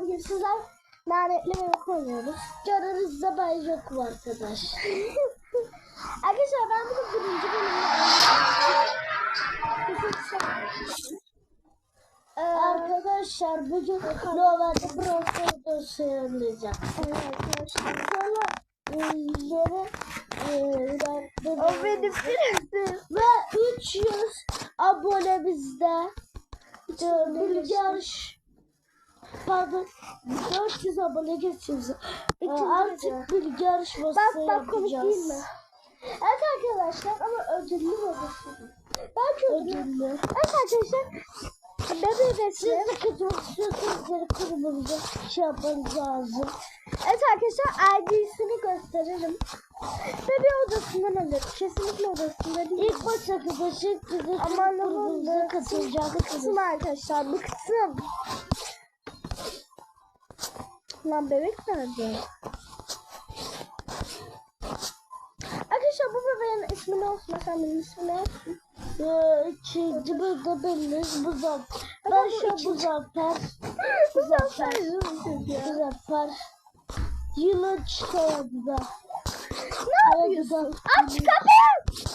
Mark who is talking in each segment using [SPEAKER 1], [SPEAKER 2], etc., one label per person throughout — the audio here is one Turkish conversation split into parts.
[SPEAKER 1] bugün sizler lanetli yemek oynuyoruz.
[SPEAKER 2] Canınızda ben yokum arkadaş.
[SPEAKER 1] Arkadaşlar ben bunu birinci bölümde Ee,
[SPEAKER 2] Arkadaşlar bugün Nova'da Bros'u dosyalayacağım.
[SPEAKER 1] evet arkadaşlar.
[SPEAKER 2] Sonra yere
[SPEAKER 1] O benim prensim.
[SPEAKER 2] ve 300 abone bizde. Bilger Pardon 400 abone geçiyoruz. E,
[SPEAKER 1] İkinci video.
[SPEAKER 2] artık bilgi yarışması
[SPEAKER 1] Bak bak
[SPEAKER 2] yapacağız.
[SPEAKER 1] Evet arkadaşlar ama ödüllü odası. Belki ödüllü.
[SPEAKER 2] Ödüllü.
[SPEAKER 1] Evet arkadaşlar. Bebeği
[SPEAKER 2] Siz de istiyorsanız kurumunuza şey yapmanız lazım.
[SPEAKER 1] Evet arkadaşlar ID'sini gösteririm. Bebeği odasından alır. Kesinlikle odasında değil.
[SPEAKER 2] İlk baş arkadaşı size
[SPEAKER 1] Aman
[SPEAKER 2] kurumunuza
[SPEAKER 1] Allah'ım.
[SPEAKER 2] katılacaksınız.
[SPEAKER 1] Bıktım arkadaşlar bıktım. Lan bebek nerede? Arkadaşlar bu bebeğin ismi ne olsun? Sen benim ismi ne olsun?
[SPEAKER 2] İkinci zafer.
[SPEAKER 1] Ama
[SPEAKER 2] Ben şu zafer.
[SPEAKER 1] Bu zafer.
[SPEAKER 2] Yılın çıkardı.
[SPEAKER 1] Ne yapıyorsun? Aç kapıyı.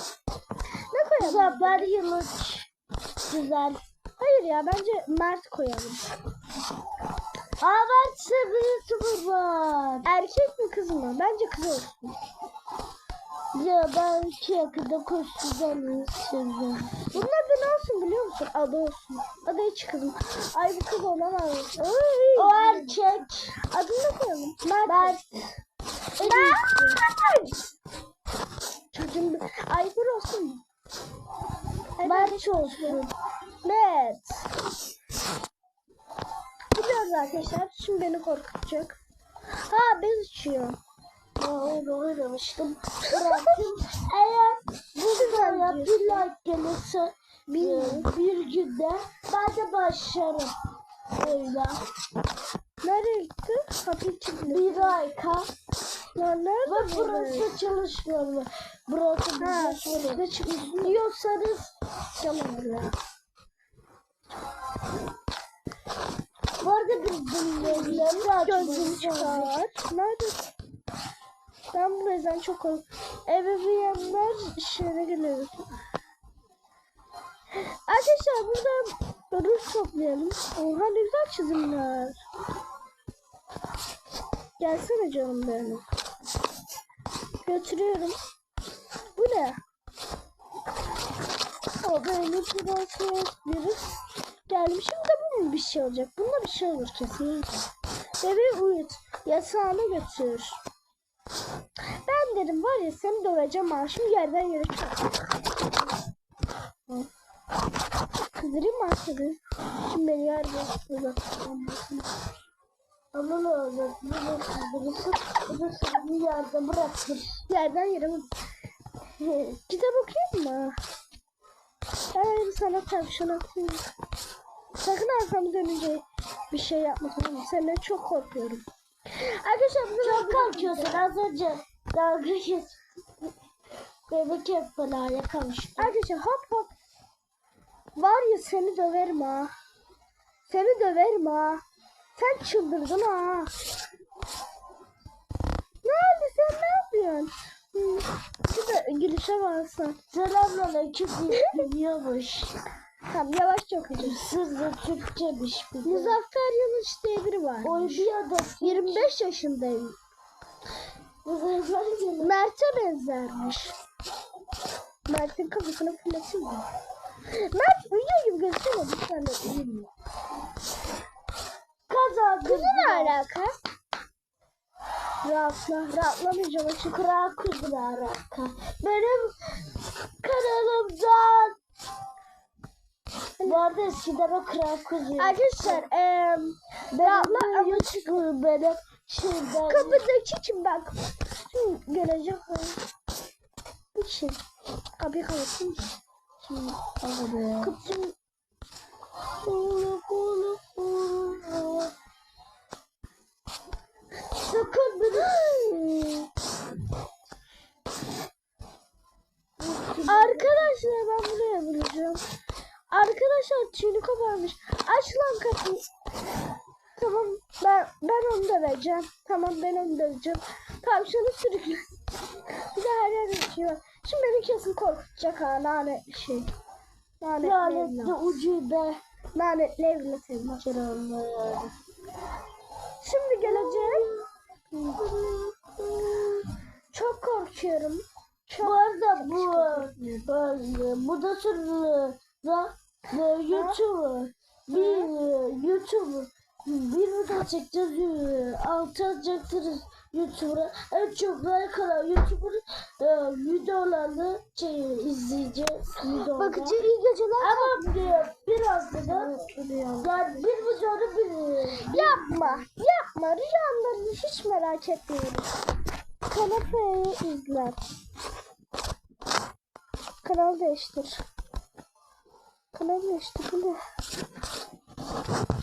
[SPEAKER 1] Ne koyalım?
[SPEAKER 2] zafer yılın güzel.
[SPEAKER 1] Hayır ya bence Mert koyalım.
[SPEAKER 2] Ben size bir YouTuber var.
[SPEAKER 1] Erkek mi kız mı? Bence kız olsun.
[SPEAKER 2] Ya ben iki yakında koşacağım şimdi.
[SPEAKER 1] Adı ne olsun biliyor musun? Adı olsun. Adı hiç kızım. Ay bu kız olamaz. Ay.
[SPEAKER 2] O erkek.
[SPEAKER 1] Adını ne koyalım? Mert.
[SPEAKER 2] Mert.
[SPEAKER 1] Mert. Çocuğum. Ayfer olsun?
[SPEAKER 2] Mert olsun.
[SPEAKER 1] Mert. Gidiyoruz arkadaşlar. Şimdi beni korkutacak. Ha bez uçuyor.
[SPEAKER 2] Doğru oynamıştım. Bıraktım. Eğer bu videoya bir like gelirse bir, bir günde ben de başlarım. Öyle.
[SPEAKER 1] Nereye gitti? Kapıyı kilitli.
[SPEAKER 2] Bir like'a.
[SPEAKER 1] Ya
[SPEAKER 2] Ve
[SPEAKER 1] nerede bu?
[SPEAKER 2] burası çalışmıyor mu? Burası bize şöyle. Diyorsanız
[SPEAKER 1] Tamam buraya.
[SPEAKER 2] bu arada biz dinleyenleri
[SPEAKER 1] Gözünü
[SPEAKER 2] açmışız.
[SPEAKER 1] çıkar. Nerede? Ben bu bezden çok korkuyorum. Ebeveynler işine geliyoruz. Arkadaşlar buradan ruj toplayalım. Oha ne güzel çizimler. Gelsene canım benim. Götürüyorum. Bu ne? O böyle prenses biri. Gelmişim de bu mu bir şey olacak? Bunda bir şey olur kesinlikle. Bebeği uyut. Yatağına götür. Ben dedim var ya seni döveceğim ha. Şimdi yerden yere. Kızdırayım mı arkadaşı? Şimdi beni yerden uzatacağım.
[SPEAKER 2] Ama ne olur? Burası birisi, burası bir yerde bırakır.
[SPEAKER 1] Yerden yere? Kitap okuyayım mı? Ben sana tavşan atayım. Sakın arkamı dönünce bir şey yapma tamam mı? Senden çok korkuyorum. Arkadaşlar bu
[SPEAKER 2] Çok korkuyorsun az önce. Dalga geç. Bebek hep belaya kavuştu.
[SPEAKER 1] Arkadaşlar hop hop. Var ya seni döverim ha. Seni döverim ha. Sen çıldırdın ha. Ne oldu sen ne yapıyorsun? Bir de gülüşe varsan.
[SPEAKER 2] Selamünaleyküm biliyormuş.
[SPEAKER 1] Tamam yavaşça okuyacağım.
[SPEAKER 2] Siz de Türkçemiş bir.
[SPEAKER 1] Muzaffer Yanış diye biri var.
[SPEAKER 2] Oy bir adam.
[SPEAKER 1] 25 yaşındayım. Mert'e benzermiş. Mert'in kafasını fırlatayım mı? Mert uyuyor gibi gözüküyor bir tane uyumuyor.
[SPEAKER 2] Kazandı.
[SPEAKER 1] Kuzu ne alaka? Rahatla, rahatlamayacağım açık.
[SPEAKER 2] Kura kuzu ne alaka? Benim kanalımdan. Bu arada o kral kuzu.
[SPEAKER 1] Arkadaşlar eee
[SPEAKER 2] video çıkıyor benim şeyden.
[SPEAKER 1] kapıdaki kim bak. Şimdi gelecek. Bu kim? Kapıyı kapattım. Şimdi
[SPEAKER 2] Abi.
[SPEAKER 1] kapıyı
[SPEAKER 2] Kulu kulu kulu. Sakın beni.
[SPEAKER 1] Arkadaşlar ben bunu yapacağım. Arkadaşlar tüyünü koparmış. Aç lan kapıyı. Tamam. Ben ben onu döveceğim. Tamam ben onu döveceğim. Tavşanı sürükle. Bir de her yerde bir şey var. Şimdi beni kesin korkutacak ha lanet şey. Lanetli
[SPEAKER 2] Lanetli ucube.
[SPEAKER 1] Lanetli evlat. Şimdi geleceğim. Çok korkuyorum. Çok,
[SPEAKER 2] Bu arada bu e, bu da e, YouTube bir YouTube bir video çekeceğiz e, altı atacaktır YouTube'a en çok like alan YouTuber e, videolarını şey, izleyeceğiz videoda.
[SPEAKER 1] Bakıcı iyi geceler.
[SPEAKER 2] ama e, biraz da yani bir videoda bir
[SPEAKER 1] Yapma. Yapma. Rüyalarını hiç merak etmiyorum. Kanepeyi izler. Kanal değiştir. Kanal değiştir. Bu ne?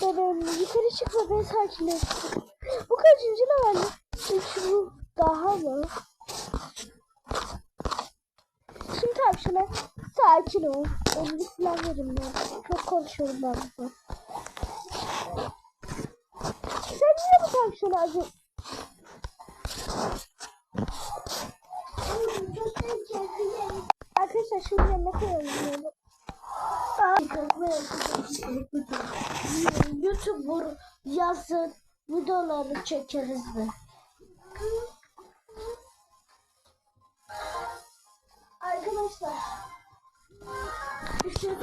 [SPEAKER 1] Benim yukarı çıkma beni sakinleştir. Bu kaçıncı level? Üç bu daha mı? Şimdi tavşana sakin ol. Onu bir silah verin ben. Çok konuşuyorum ben burada. Sen niye bu tavşana acı? Arkadaşlar şimdi yanına koyalım.
[SPEAKER 2] YouTuber yazın videolarını çekeriz mi?
[SPEAKER 1] Arkadaşlar.
[SPEAKER 2] Bir
[SPEAKER 1] Şimdi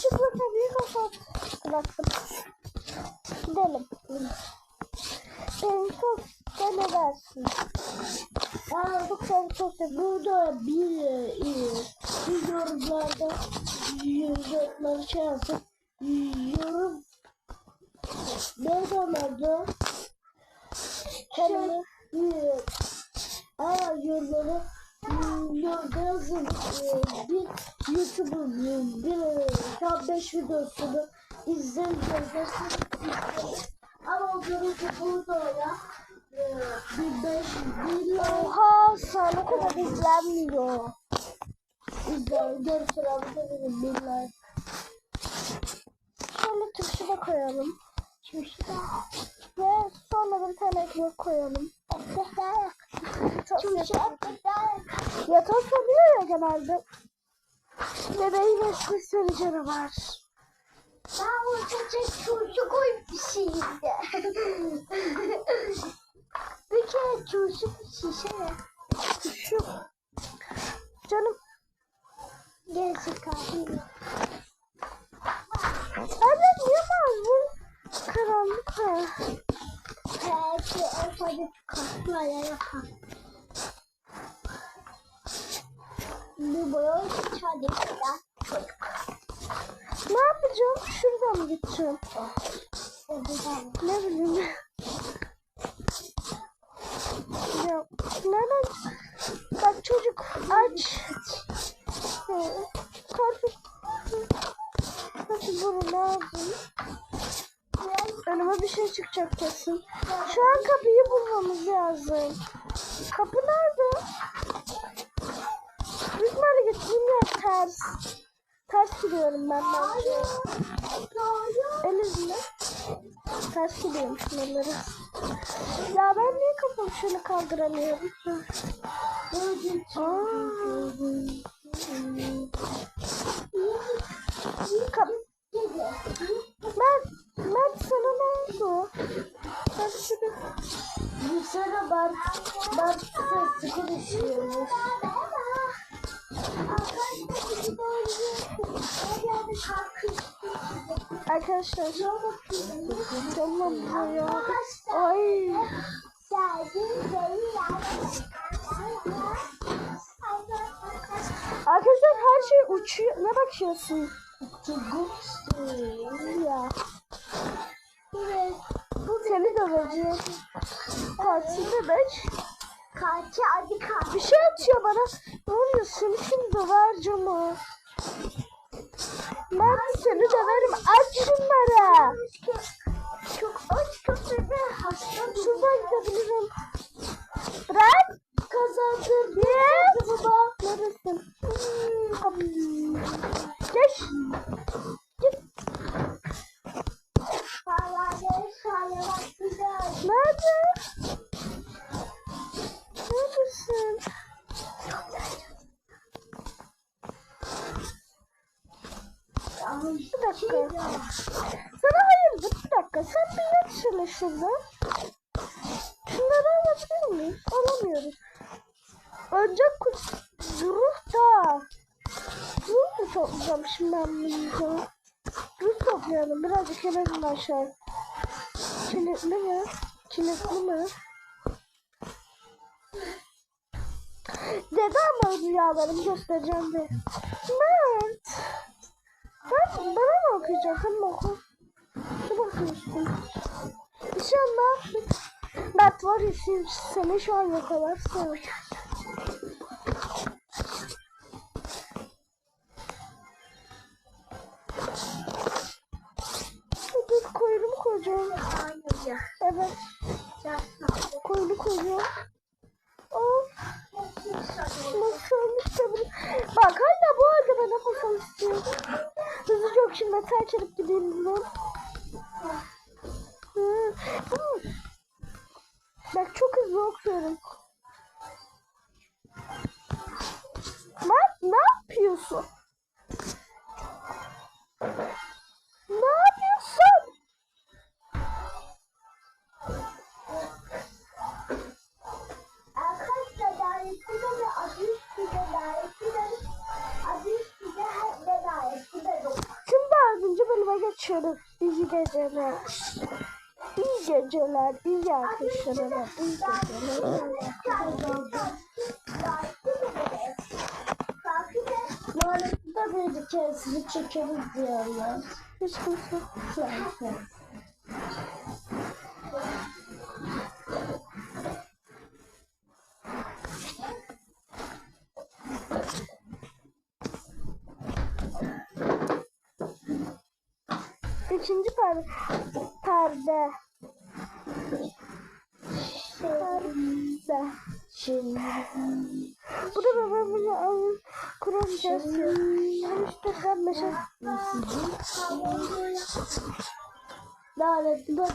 [SPEAKER 1] çıplak tabii kapat. Bıraktım. Gidelim. Benim çok sen ne dersin? Aa, çok çok çok.
[SPEAKER 2] Burada bir, e, bir yorumlarda yorumlar şey yazıp yorum beğenmedi. Şey, e, aa yorumları yorumda yazın e, bir YouTuber bir, tam 5 videosunu izleyeceğiz. Ama o görüntü burada ya. e, Bir 5 bir
[SPEAKER 1] Oha sen o kadar izlenmiyor.
[SPEAKER 2] İzleyin görüntü alabilirim billahi.
[SPEAKER 1] Şöyle turşu da koyalım. Turşu da. Ve sonra bir tane ekmek koyalım. Turşu Yatak oluyor ya genelde. Bebeğin eski sürücünü var.
[SPEAKER 2] Ben ortaya turşu koymuşum
[SPEAKER 1] Bir kere turşu şişe. Turşu. Canım. Niye var bu? Karanlık ha.
[SPEAKER 2] Belki ortada kasmaya yapar. Bu boya çadırda.
[SPEAKER 1] Ne yapacağım? Şuradan mı gideceğim? Ne bileyim. Şey ben ben
[SPEAKER 2] sesli konuşuyorum.
[SPEAKER 1] Arkadaşlar. Tamam ya. Ay. Arkadaşlar her şey uçuyor. Ne bakıyorsun? Ya. Şimdi dövereceğim ha. Ben seni döverim. Aç şunları.
[SPEAKER 2] Çok aç köpeğe hasta
[SPEAKER 1] Şuradan gidebilirim. Bırak.
[SPEAKER 2] kazandım.
[SPEAKER 1] Yes.
[SPEAKER 2] Baba.
[SPEAKER 1] Neredesin? Hmm. Geç. Git.
[SPEAKER 2] Sağlar, sağlar.
[SPEAKER 1] şöyle şurada. Şunları alabilir miyiz? Alamıyoruz. Önce kuş ruh da. Toplayacağım şimdi ben bunu? Ruh toplayalım. Birazcık inelim aşağı. Kilitli mi? Kilitli mi? Dede ama rüyalarımı göstereceğim de. Mert. Ben bana mı okuyacaksın? Oku? Dur bakayım işte. İnşallah ya sen- seni şu an yakalarsa. Evet koyunu koyacağım. Of. İşte bu. Bak hala bu halde ben ne masam istiyorum. Hızlı çok şimdi terk edip gideyim buradan.
[SPEAKER 2] Bir keresini çekeriz diyorlar.
[SPEAKER 1] Hiç kimse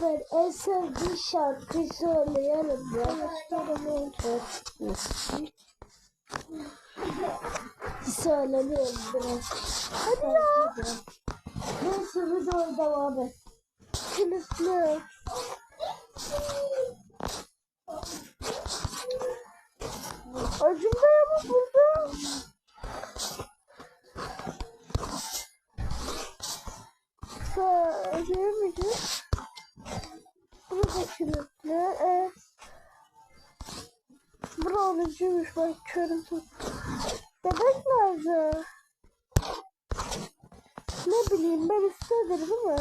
[SPEAKER 2] Babel en sevdiği şarkıyı söyleyelim ya. Söylemeyelim biraz.
[SPEAKER 1] Hadi ya.
[SPEAKER 2] Neyse videoya devam et.
[SPEAKER 1] Kilitli. Acımda ama burada. Söyleyemeyeceğim. Kilitli. E, bura alıcıymış bak körüm tut. Bebek nerede? Ne bileyim ben istedim değil mi?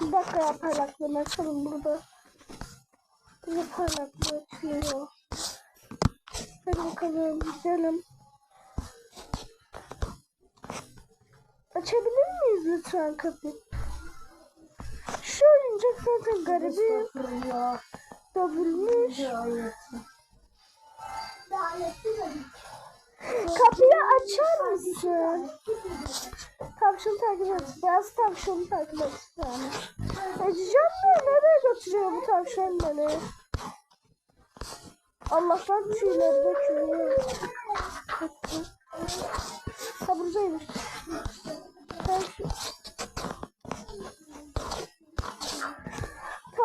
[SPEAKER 1] Bir dakika ya parlaklığını açalım burada. Burada parlaklığı açıyor. Hadi bakalım gidelim. Açabilir miyiz lütfen kapıyı? Şu oyuncak zaten garibi dövülmüş. Kapıyı açar mısın? Tavşanı takip et. Beyaz tavşanı takip et. Yani. Edeceğim mi? Nereye götürüyor bu tavşan beni? Allah'tan tüyleri dökülüyor. Ha buradaymış. Tavşan.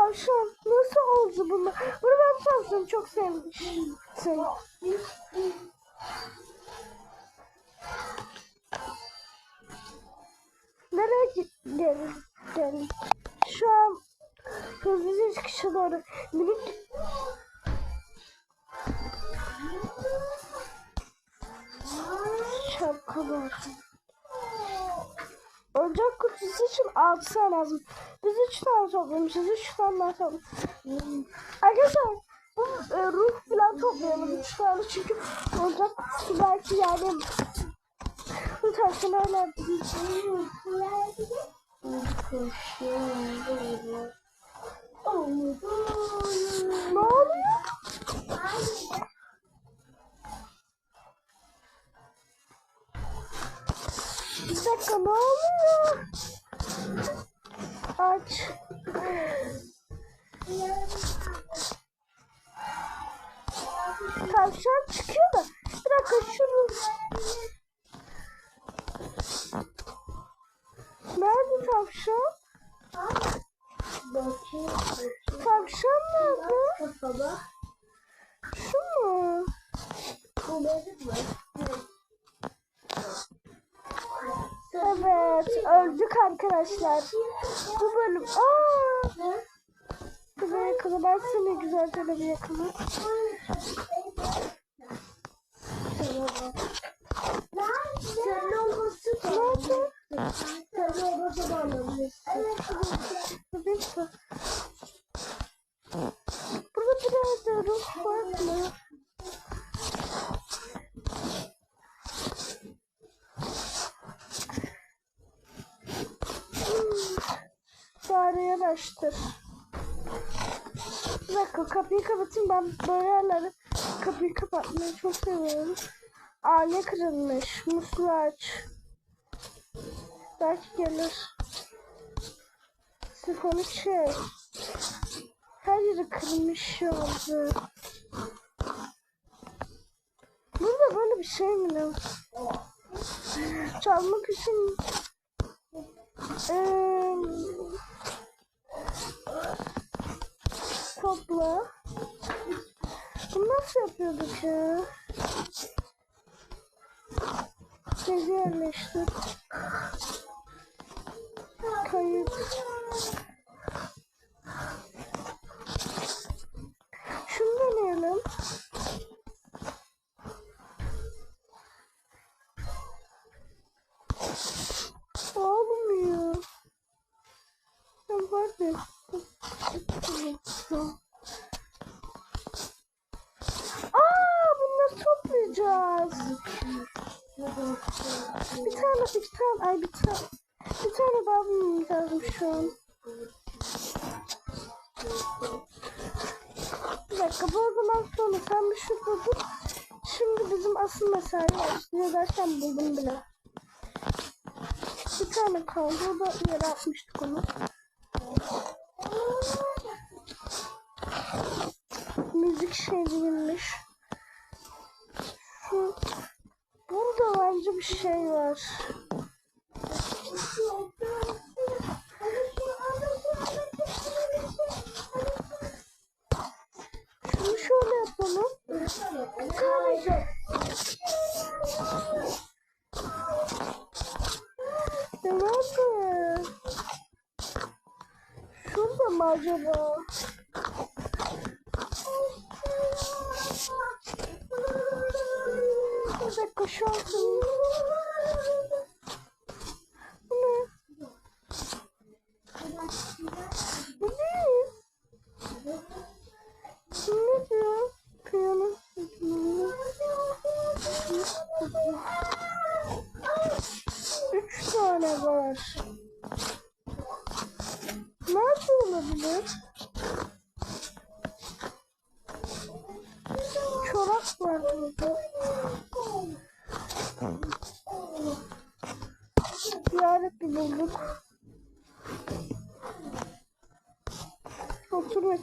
[SPEAKER 1] Tavşan. Nasıl oldu bunlar? Bunu ben tavşanı çok sevmiştim. Nereye gidelim? Gidelim. Şu an hızlıca çıkışa doğru minik şapka var. Oyuncak kutusu için 6 tane lazım. Biz 3 tane toplamışız. 3 tane daha toplamışız. Arkadaşlar bu e, ruh falan toplayalım 3 tane çünkü oyuncak kutusu belki yani bu taşın öyle ne oluyor? dakika ne oluyor? Aç. Tavşan çıkıyor da. Bir dakika şunu. Nerede tavşan?
[SPEAKER 2] Tavşan nerede?
[SPEAKER 1] Şu mu?
[SPEAKER 2] Bu benim mi? Evet.
[SPEAKER 1] Evet öldük arkadaşlar. Bu bölüm. Aa! Kıza. Ben seni güzel bir yakala.
[SPEAKER 2] Sen olması da alabilirsin.
[SPEAKER 1] Tabii ki. Burada biraz da ruh var mı? Hmm. Fareyi araştır. Bir dakika kapıyı kapatayım ben böyle yerlere kapıyı kapatmayı çok seviyorum. Aile kırılmış. Muslu aç. Belki gelir. Sifonu çek. Her yeri kırılmış oldu. Burada böyle bir şey mi ne? Çalmak için eee topla. Bunu nasıl yapıyorduk ya? Gezi yerleştir. Kayıt. Şunu deneyelim. Olmuyor. Ya var ya. Ay bir tane. Bir tane bulmamız lazım şu an. Bir dakika zaman sonra sen bir şurada dur. Şimdi bizim asıl mesai başlıyor derken buldum bile. Bir tane kaldı o da yere atmıştık onu.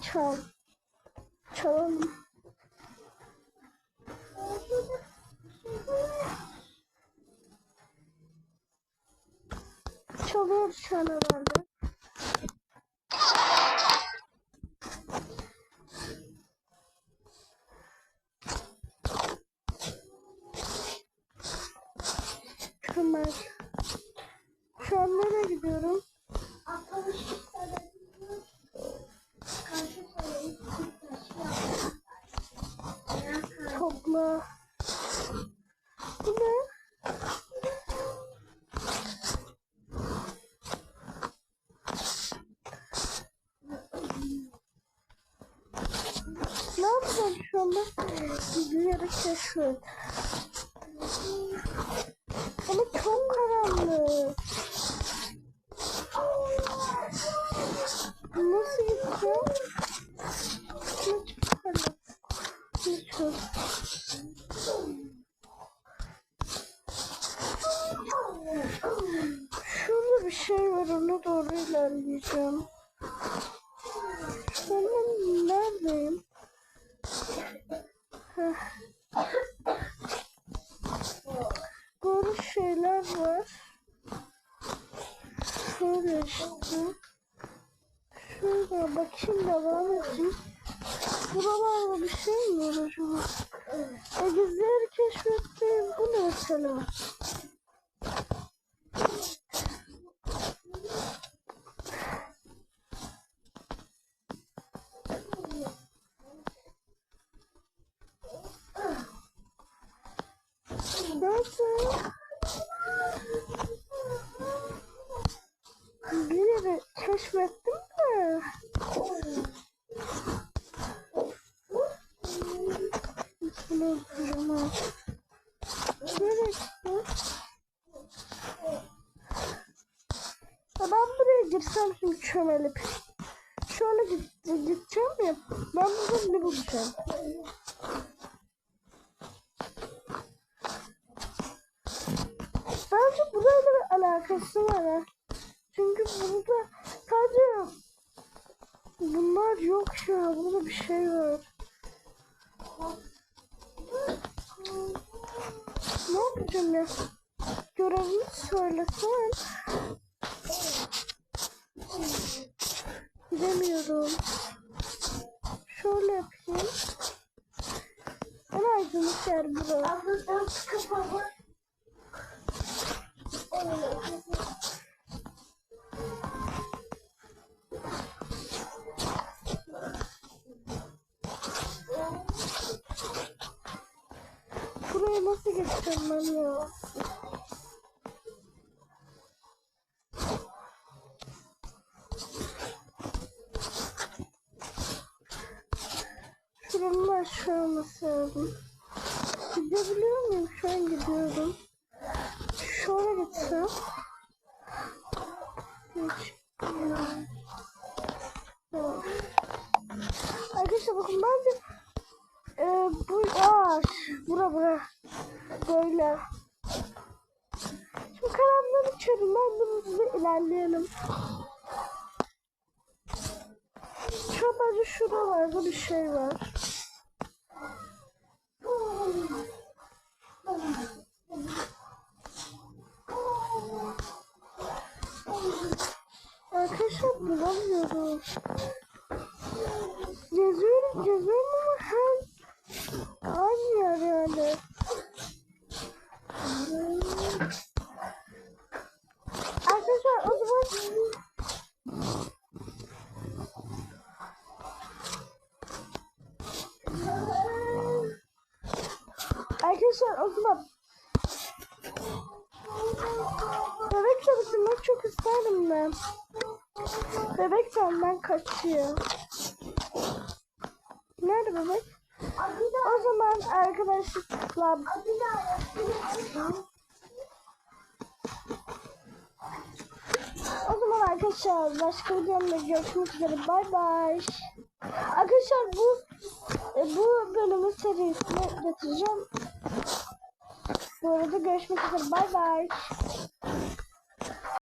[SPEAKER 1] 车そ。…ぷ Gidemiyorum. Şöyle yapayım. En aydınlık yer burası.
[SPEAKER 2] Abla sen.
[SPEAKER 1] Arkadaşlar bakın bence e, bu ağaç. Bura bura. Böyle. Şimdi karanlığı hızlı ilerleyelim. Şu bence şuralarda bir şey var. Bulamıyorum. Geziyorum geziyorum ama her aynı yani. Arkadaşlar o zaman Arkadaşlar o zaman Bebek çalışmak çok isterdim ben. Bebek benden kaçıyor. Nerede bebek? O zaman arkadaşlar o zaman arkadaşlar başka videomda görüşmek üzere. Bay bay. Arkadaşlar bu e, bu bölümün serisini getireceğim. Bu arada görüşmek üzere. Bay bay.